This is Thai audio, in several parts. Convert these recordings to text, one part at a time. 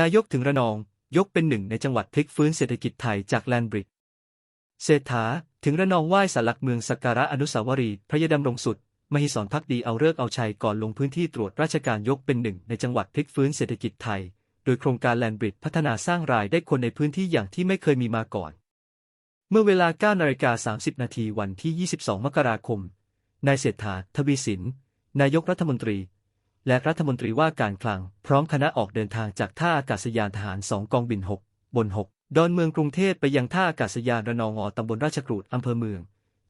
นายกถึงระนอง ยกเป็นหนึ่งในจังหวัดพลิกฟื้นเศรษฐกิจไทยจากแลนบริดจ์เศรษฐาถึงระนองไหว้สารหลักเมืองสักการะอนุสาวรีย์พระยดำรงสุด มหิศรพักดีเอาเลิกเอาชัยก่อนลงพื้นที่ตรวจราชการยกเป็นหนึ่งในจังหวัดพลิกฟื้นเศรษฐกิจไทย โดยโครงการแลนบริดจ์พัฒนาสร้างรายได้คนในพื้นที่อย่างที่ไม่เคยมีมาก่อน เมื่อเวลา9นาฬิกา30 นาทีวันที่ 22 มกราคม นายเศรษฐา ทวีสิน นายกรัฐมนตรี และรัฐมนตรีว่าการคลัง พร้อมคณะออกเดินทางจากท่าอากาศยานทหาร 2 กองบิน 6 บน 6 ดอนเมืองกรุงเทพไปยังท่าอากาศยานระนองอตำบลราชกรูดอำเภอเมือง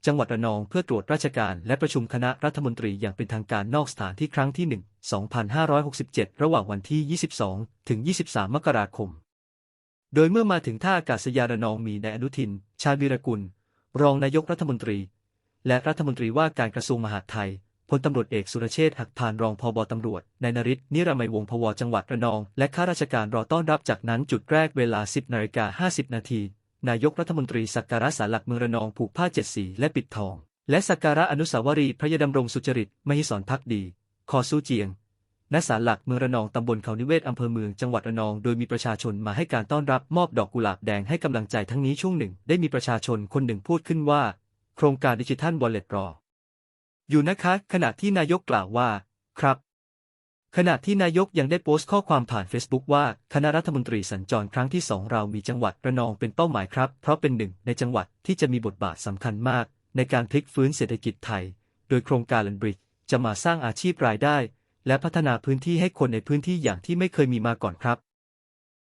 จังหวัดระนองเพื่อตรวจราชการและประชุมคณะรัฐมนตรีอย่างเป็นทางการนอกสถานที่ครั้งที่ 1 2567 ระหว่างวันที่ 22 ถึง 23 มกราคม โดยเมื่อมาถึงท่าอากาศยานระนองมีนายอนุทิน ชาญวีรกุล รองนายกรัฐมนตรี และรัฐมนตรีว่าการกระทรวงมหาดไทย พลตำรวจเอกสุรเชษฐ์หักพานรองพบตำรวจนายนริศนิรมัยวงพวจังหวัดระนอง และข้าราชการรอต้อนรับจากนั้นจุดแรกเวลา 10นาฬิกา50 นาที นายกรัฐมนตรีสักการะสารหลักเมืองระนองผูกผ้าเจ็ดสีและปิดทอง และสักการะอนุสาวรีย์พระยดำรงสุจริตมหิศรพักดี คอสู้เจียงณศาลหลักเมืองระนองตำบลเขานิเวศอำเภอเมืองจังหวัดระนอง โดยมีประชาชนมาให้การต้อนรับมอบดอกกุหลาบแดงให้กำลังใจทั้งนี้ช่วงหนึ่ง ได้มีประชาชนคนหนึ่งพูดขึ้นว่า โครงการดิจิทัลวอลเล็ตรอ อยู่นะคะ ขณะที่นายกกล่าวว่า ครับ ขณะที่นายกยังได้โพสต์ข้อความผ่าน Facebook ว่า คณะรัฐมนตรีสัญจรครั้งที่สองเรามีจังหวัดระนองเป็นเป้าหมายครับ เพราะเป็นหนึ่งในจังหวัดที่จะมีบทบาทสำคัญมาก ในการพลิกฟื้นเศรษฐกิจไทย โดยโครงการลันบริดจะมาสร้างอาชีพรายได้ และพัฒนาพื้นที่ให้คนในพื้นที่อย่างที่ไม่เคยมีมาก่อนครับ